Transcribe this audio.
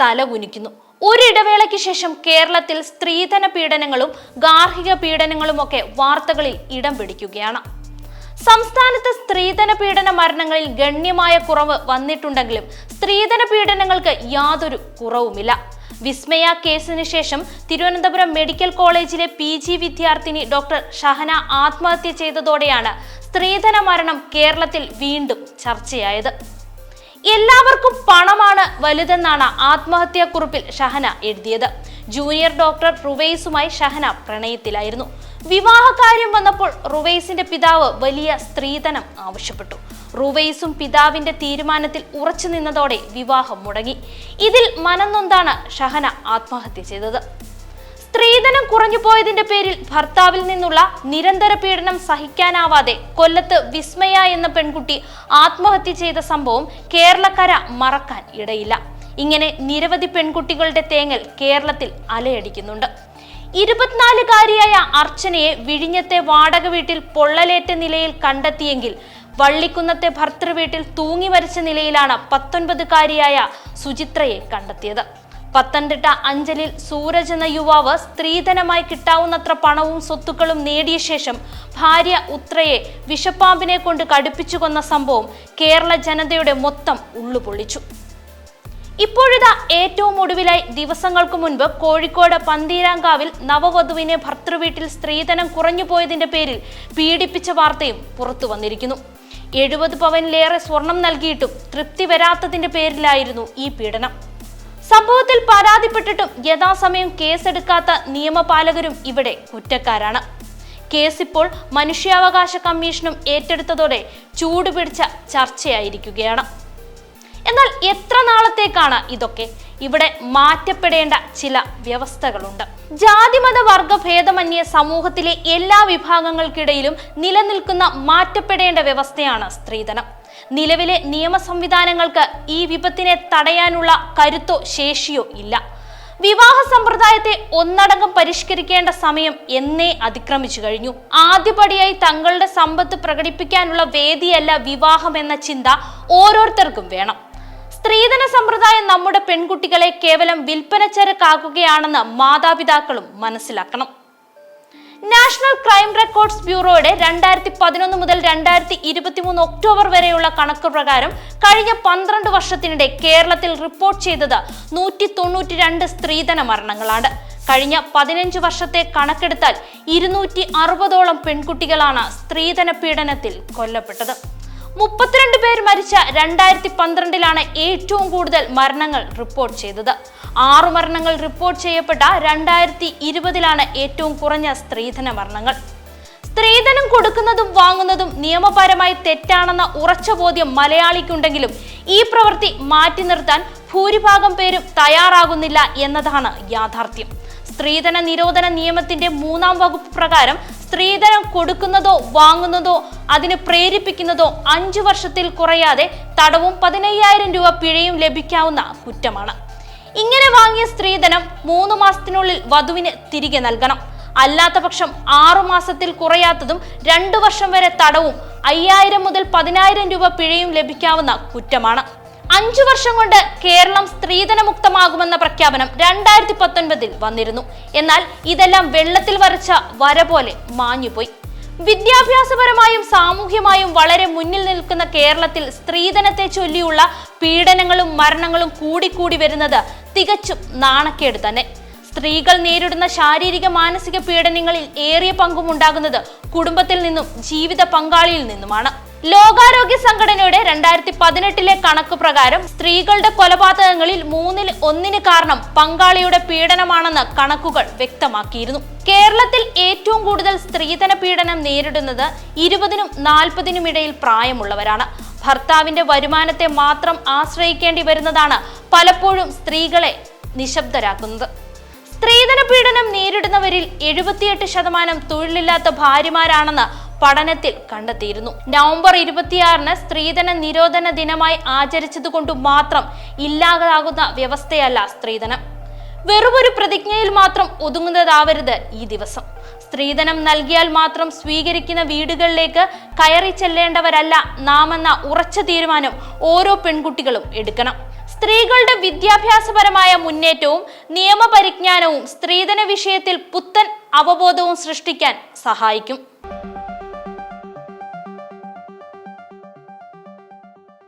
തലകുനിക്കുന്നു ഒരിടവേളയ്ക്ക് ശേഷം കേരളത്തിൽ സ്ത്രീധന പീഡനങ്ങളും ഗാർഹിക പീഡനങ്ങളും ഒക്കെ വാർത്തകളിൽ ഇടം പിടിക്കുകയാണ്. സംസ്ഥാനത്ത് സ്ത്രീധന പീഡന മരണങ്ങളിൽ ഗണ്യമായ കുറവ് വന്നിട്ടുണ്ടെങ്കിലും സ്ത്രീധന പീഡനങ്ങൾക്ക് യാതൊരു കുറവുമില്ല. വിസ്മയ കേസിന് ശേഷം തിരുവനന്തപുരം മെഡിക്കൽ കോളേജിലെ പി ജി വിദ്യാർത്ഥിനി ഡോക്ടർ ഷഹന ആത്മഹത്യ ചെയ്തതോടെയാണ് സ്ത്രീധന മരണം കേരളത്തിൽ വീണ്ടും ചർച്ചയായത്. എല്ലാവർക്കും പണമാണ് വലുതെന്നാണ് ആത്മഹത്യാക്കുറിപ്പിൽ ഷഹന എഴുതിയത്. ജൂനിയർ ഡോക്ടർ റുവൈസുമായി ഷഹന പ്രണയത്തിലായിരുന്നു. വിവാഹകാര്യം വന്നപ്പോൾ റുവൈസിന്റെ പിതാവ് വലിയ സ്ത്രീധനം ആവശ്യപ്പെട്ടു. റുവൈസും പിതാവിന്റെ തീരുമാനത്തിൽ ഉറച്ചു നിന്നതോടെ വിവാഹം മുടങ്ങി. ഇതിൽ മനംനൊന്താണ് ഷഹന ആത്മഹത്യ ചെയ്തത്. സ്ത്രീധനം കുറഞ്ഞു പോയതിന്റെ പേരിൽ ഭർത്താവിൽ നിന്നുള്ള നിരന്തര പീഡനം സഹിക്കാനാവാതെ കൊല്ലത്ത് വിസ്മയ എന്ന പെൺകുട്ടി ആത്മഹത്യ ചെയ്ത സംഭവം കേരളക്കര മറക്കാൻ ഇടയില്ല. ഇങ്ങനെ നിരവധി പെൺകുട്ടികളുടെ തേങ്ങൽ കേരളത്തിൽ അലയടിക്കുന്നുണ്ട്. ഇരുപത്തിനാലുകാരിയായ അർച്ചനയെ വിഴിഞ്ഞത്തെ വാടക വീട്ടിൽ പൊള്ളലേറ്റ നിലയിൽ കണ്ടെത്തിയെങ്കിൽ വള്ളിക്കുന്നത്തെ ഭർത്തൃ വീട്ടിൽ തൂങ്ങി മരിച്ച നിലയിലാണ് പത്തൊൻപതുകാരിയായ സുചിത്രയെ കണ്ടെത്തിയത്. പത്തനംതിട്ട അഞ്ചലിൽ സൂരജ് എന്ന യുവാവ് സ്ത്രീധനമായി കിട്ടാവുന്നത്ര പണവും സ്വത്തുക്കളും നേടിയ ശേഷം ഭാര്യ ഉത്രയെ വിഷപ്പാമ്പിനെ കൊണ്ട് കടുപ്പിച്ചു കൊന്ന സംഭവം കേരള ജനതയുടെ മൊത്തം ഉള്ളുപൊള്ളിച്ചു. ഇപ്പോഴിതാ ഏറ്റവും ഒടുവിലായി ദിവസങ്ങൾക്ക് മുൻപ് കോഴിക്കോട് പന്തീരാങ്കാവിൽ നവവധുവിനെ ഭർത്തൃവീട്ടിൽ സ്ത്രീധനം കുറഞ്ഞു പോയതിന്റെ പേരിൽ പീഡിപ്പിച്ച വാർത്തയും പുറത്തു വന്നിരിക്കുന്നു. എഴുപത് പവനിലേറെ സ്വർണം നൽകിയിട്ടും തൃപ്തി വരാത്തതിന്റെ പേരിലായിരുന്നു ഈ പീഡനം. സംഭവത്തിൽ പരാതിപ്പെട്ടിട്ടും യഥാസമയം കേസെടുക്കാത്ത നിയമപാലകരും ഇവിടെ കുറ്റക്കാരാണ്. കേസ് ഇപ്പോൾ മനുഷ്യാവകാശ കമ്മീഷനും ഏറ്റെടുത്തതോടെ ചൂടുപിടിച്ച ചർച്ചയായിരിക്കുകയാണ്. എന്നാൽ എത്ര നാളത്തേക്കാണ് ഇതൊക്കെ? ഇവിടെ മാറ്റപ്പെടേണ്ട ചില വ്യവസ്ഥകളുണ്ട്. ജാതിമത വർഗ ഭേദമന്യേ സമൂഹത്തിലെ എല്ലാ വിഭാഗങ്ങൾക്കിടയിലും നിലനിൽക്കുന്ന മാറ്റപ്പെടേണ്ട വ്യവസ്ഥയാണ് സ്ത്രീധനം. നിലവിലെ നിയമ സംവിധാനങ്ങൾക്ക് ഈ വിപത്തിനെ തടയാനുള്ള കരുത്തോ ശേഷിയോ ഇല്ല. വിവാഹ സമ്പ്രദായത്തെ ഒന്നടങ്കം പരിഷ്കരിക്കേണ്ട സമയം എന്നേ അതിക്രമിച്ചു കഴിഞ്ഞു. ആദ്യപടിയായി തങ്ങളുടെ സമ്പത്ത് പ്രകടിപ്പിക്കാനുള്ള വേദിയല്ല വിവാഹം എന്ന ചിന്ത ഓരോരുത്തർക്കും വേണം. സ്ത്രീധന സമ്പ്രദായം നമ്മുടെ പെൺകുട്ടികളെ കേവലം വിൽപ്പനച്ചരക്കാക്കുകയാണെന്ന് മാതാപിതാക്കളും മനസ്സിലാക്കണം. നാഷണൽ ക്രൈം റെക്കോർഡ്സ് ബ്യൂറോയുടെ രണ്ടായിരത്തി പതിനൊന്ന് മുതൽ രണ്ടായിരത്തി ഇരുപത്തിമൂന്ന് ഒക്ടോബർ വരെയുള്ള കണക്ക് പ്രകാരം കഴിഞ്ഞ പന്ത്രണ്ട് വർഷത്തിനിടെ കേരളത്തിൽ റിപ്പോർട്ട് ചെയ്തത് നൂറ്റി തൊണ്ണൂറ്റി രണ്ട് സ്ത്രീധന മരണങ്ങളാണ്. കഴിഞ്ഞ പതിനഞ്ച് വർഷത്തെ കണക്കെടുത്താൽ ഇരുന്നൂറ്റി അറുപതോളം പെൺകുട്ടികളാണ് സ്ത്രീധന പീഡനത്തിൽ കൊല്ലപ്പെട്ടത്. മുപ്പത്തിരണ്ട് പേർ മരിച്ച രണ്ടായിരത്തി പന്ത്രണ്ടിലാണ് ഏറ്റവും കൂടുതൽ മരണങ്ങൾ റിപ്പോർട്ട് ചെയ്തത്. ആറു മരണങ്ങൾ റിപ്പോർട്ട് ചെയ്യപ്പെട്ട രണ്ടായിരത്തി ഇരുപതിലാണ് ഏറ്റവും കുറഞ്ഞ സ്ത്രീധന മരണങ്ങൾ. സ്ത്രീധനം കൊടുക്കുന്നതും വാങ്ങുന്നതും നിയമപരമായി തെറ്റാണെന്ന ഉറച്ച ബോധ്യം മലയാളിക്കുണ്ടെങ്കിലും ഈ പ്രവൃത്തി മാറ്റി നിർത്താൻ ഭൂരിഭാഗം പേരും തയ്യാറാകുന്നില്ല എന്നതാണ് യാഥാർത്ഥ്യം. സ്ത്രീധന നിരോധന നിയമത്തിന്റെ മൂന്നാം വകുപ്പ് പ്രകാരം സ്ത്രീധനം കൊടുക്കുന്നതോ വാങ്ങുന്നതോ അതിന് പ്രേരിപ്പിക്കുന്നതോ അഞ്ചു വർഷത്തിൽ കുറയാതെ തടവും പതിനയ്യായിരം രൂപ പിഴയും ലഭിക്കാവുന്ന കുറ്റമാണ്. ഇങ്ങനെ വാങ്ങിയ സ്ത്രീധനം മൂന്ന് മാസത്തിനുള്ളിൽ വധുവിന് തിരികെ നൽകണം. അല്ലാത്ത പക്ഷം ആറു മാസത്തിൽ കുറയാത്തതും രണ്ടു വർഷം വരെ തടവും അയ്യായിരം മുതൽ പതിനായിരം രൂപ പിഴയും ലഭിക്കാവുന്ന കുറ്റമാണ്. അഞ്ചു വർഷം കൊണ്ട് കേരളം സ്ത്രീധനമുക്തമാകുമെന്ന പ്രഖ്യാപനം രണ്ടായിരത്തി പത്തൊൻപതിൽ വന്നിരുന്നു. എന്നാൽ ഇതെല്ലാം വെള്ളത്തിൽ വരച്ച വര പോലെ മാഞ്ഞുപോയി. വിദ്യാഭ്യാസപരമായും സാമൂഹ്യമായും വളരെ മുന്നിൽ നിൽക്കുന്ന കേരളത്തിൽ സ്ത്രീധനത്തെ ചൊല്ലിയുള്ള പീഡനങ്ങളും മരണങ്ങളും കൂടിക്കൂടി വരുന്നത് തികച്ചും നാണക്കേട് തന്നെ. സ്ത്രീകൾ നേരിടുന്ന ശാരീരിക മാനസിക പീഡനങ്ങളിൽ ഏറിയ പങ്കും ഉണ്ടാകുന്നത് കുടുംബത്തിൽ നിന്നും ജീവിത പങ്കാളിയിൽ നിന്നുമാണ്. ലോകാരോഗ്യ സംഘടനയുടെ രണ്ടായിരത്തി പതിനെട്ടിലെ കണക്ക് പ്രകാരം സ്ത്രീകളുടെ കൊലപാതകങ്ങളിൽ മൂന്നിൽ ഒന്നിന് കാരണം പങ്കാളിയുടെ പീഡനമാണെന്ന് കണക്കുകൾ വ്യക്തമാക്കിയിരുന്നു. കേരളത്തിൽ ഏറ്റവും കൂടുതൽ സ്ത്രീധന പീഡനം നേരിടുന്നത് ഇരുപതിനും നാൽപ്പതിനും ഇടയിൽ പ്രായമുള്ളവരാണ്. ഭർത്താവിന്റെ വരുമാനത്തെ മാത്രം ആശ്രയിക്കേണ്ടി വരുന്നതാണ് പലപ്പോഴും സ്ത്രീകളെ നിശബ്ദരാക്കുന്നത്. സ്ത്രീധന പീഡനം നേരിടുന്നവരിൽ എഴുപത്തിയെട്ട് ശതമാനം തൊഴിലില്ലാത്ത ഭാര്യമാരാണെന്ന് പഠനത്തിൽ കണ്ടെത്തിയിരുന്നു. നവംബർ ഇരുപത്തിയാറിന് സ്ത്രീധന നിരോധന ദിനമായി ആചരിച്ചതുകൊണ്ട് മാത്രം ഇല്ലാതാകുന്ന വ്യവസ്ഥയല്ല സ്ത്രീധനം. വെറുമൊരു പ്രതിജ്ഞയിൽ മാത്രം ഒതുങ്ങുന്നതാവരുത് ഈ ദിവസം. സ്ത്രീധനം നൽകിയാൽ മാത്രം സ്വീകരിക്കുന്ന വീടുകളിലേക്ക് കയറി ചെല്ലേണ്ടവരല്ല നാമെന്ന ഉറച്ച തീരുമാനം ഓരോ പെൺകുട്ടികളും എടുക്കണം. സ്ത്രീകളുടെ വിദ്യാഭ്യാസപരമായ മുന്നേറ്റവും നിയമപരിജ്ഞാനവും സ്ത്രീധന വിഷയത്തിൽ പുത്തൻ അവബോധവും സൃഷ്ടിക്കാൻ സഹായിക്കും.